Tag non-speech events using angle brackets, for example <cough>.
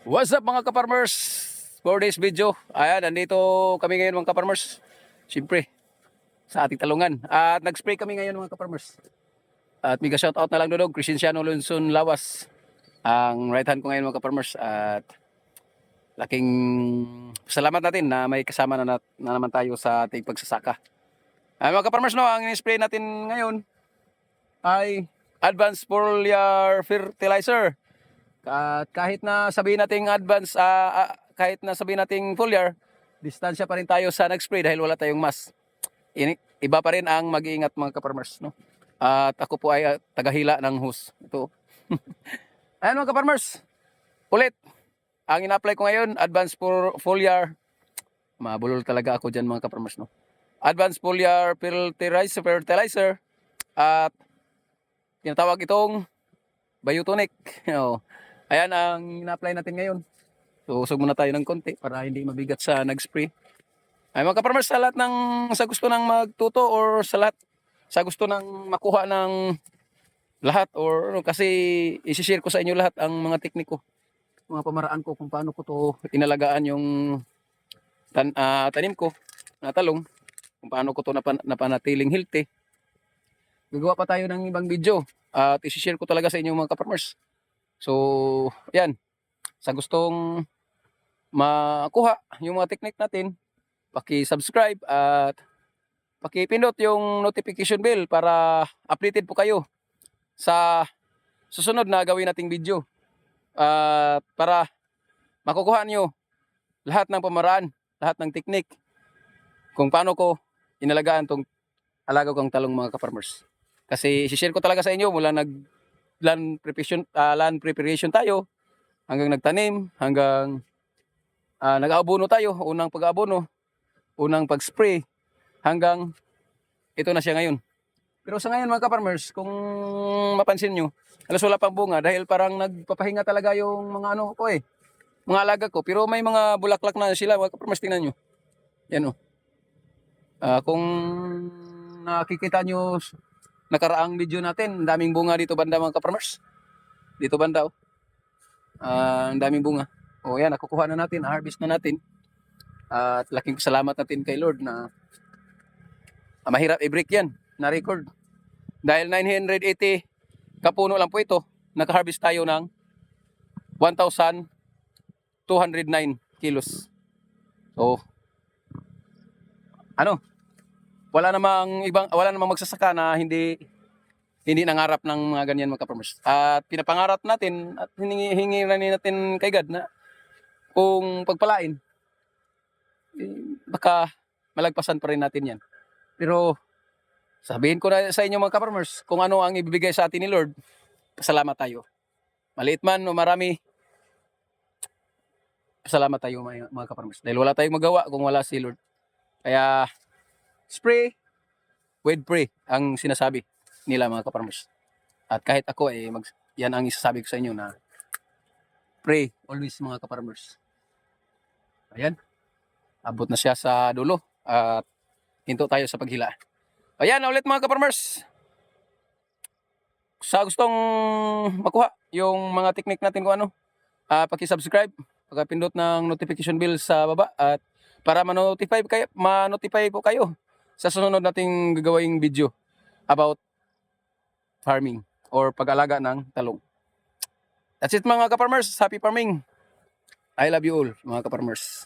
What's up mga kaparmers? For this video, ayan, nandito kami ngayon mga kaparmers. Siyempre, sa ating talungan. At nag-spray kami ngayon mga kaparmers. At mega shoutout na lang doon, Crescenciano Lunson Lawas. Ang right hand ko ngayon mga kaparmers. At laking salamat natin na may kasama na, na, na naman tayo sa ating pagsasaka. Ay, mga kaparmers, no, ang in-spray natin ngayon ay Advanced Foliar Fertilizer. Kahit na sabihin nating advance, ah, ah, kahit na sabihin nating foliar, distansya pa rin tayo sa nag-spray dahil wala tayong mask. Ini, iba pa rin ang mag-iingat mga kaparmers. No? At ako po ay ah, tagahila ng hose. Ito. <laughs> Ayan mga kaparmers. Ulit. Ang ina-apply ko ngayon, advanced for foliar. Mabulol talaga ako dyan mga kaparmers. No? Advanced foliar fertilizer, fertilizer. At tinatawag itong biotonic. <laughs> Oh. Ayan ang ina-apply natin ngayon. So, muna tayo ng konti para hindi mabigat sa nag-spray. Ay mga kaparmers, sa lahat ng sa gusto ng magtuto or sa lahat sa gusto ng makuha ng lahat or ano, kasi isi-share ko sa inyo lahat ang mga tekniko, mga pamaraan ko kung paano ko to inalagaan yung tan, ah, tanim ko na talong, kung paano ko to napan, napanatiling healthy. Gagawa pa tayo ng ibang video at isi-share ko talaga sa inyo mga kaparmers. So, yan. Sa gustong makuha yung mga technique natin, paki-subscribe at paki-pindot yung notification bell para updated po kayo sa susunod na gawin nating video. At para makukuha nyo lahat ng pamaraan, lahat ng technique kung paano ko inalagaan tong alaga kong talong mga kaparmers. Kasi share ko talaga sa inyo mula nag land preparation, ah, land preparation tayo hanggang nagtanim, hanggang ah, nag-aabono tayo, unang pag-aabono, unang pag-spray, hanggang ito na siya ngayon. Pero sa ngayon mga kaparmers, kung mapansin nyo, alas wala pang bunga dahil parang nagpapahinga talaga yung mga ano ko eh, mga alaga ko. Pero may mga bulaklak na sila, mga kaparmers, tingnan nyo. Yan o. Ah, kung nakikita nyo nakaraang video natin, ang daming bunga dito banda mga kaparmers. Dito banda oh. Ah, ang daming bunga. O yan, nakukuha na natin, harvest na natin. At laking salamat natin kay Lord na ah, mahirap i-break yan, na-record. Dahil 980 kapuno lang po ito, naka-harvest tayo ng 1,209 kilos. So, ano, wala namang ibang wala namang magsasaka na hindi hindi nangarap ng mga ganyan mga kaparmers. At pinapangarap natin at hiningi hingi na natin kay God na kung pagpalain eh, baka malagpasan pa rin natin yan. Pero sabihin ko na sa inyo mga kaparmers kung ano ang ibibigay sa atin ni Lord, pasalamat tayo. Maliit man o marami, pasalamat tayo mga, mga kaparmers. Dahil wala tayong magawa kung wala si Lord. Kaya spray with pray ang sinasabi nila mga kaparmers. At kahit ako eh mag, yan ang isasabi ko sa inyo na pray always mga kaparmers. Ayan. Abot na siya sa dulo at hinto tayo sa paghila. Ayan ulit mga kaparmers. Sa gustong makuha yung mga technique natin kung ano, ah paki-subscribe, pagka-pindot ng notification bell sa baba at para ma-notify kayo, ma-notify po kayo sa sunod nating gagawing video about farming or pag-alaga ng talong. That's it mga kaparmers. Happy farming. I love you all mga kaparmers.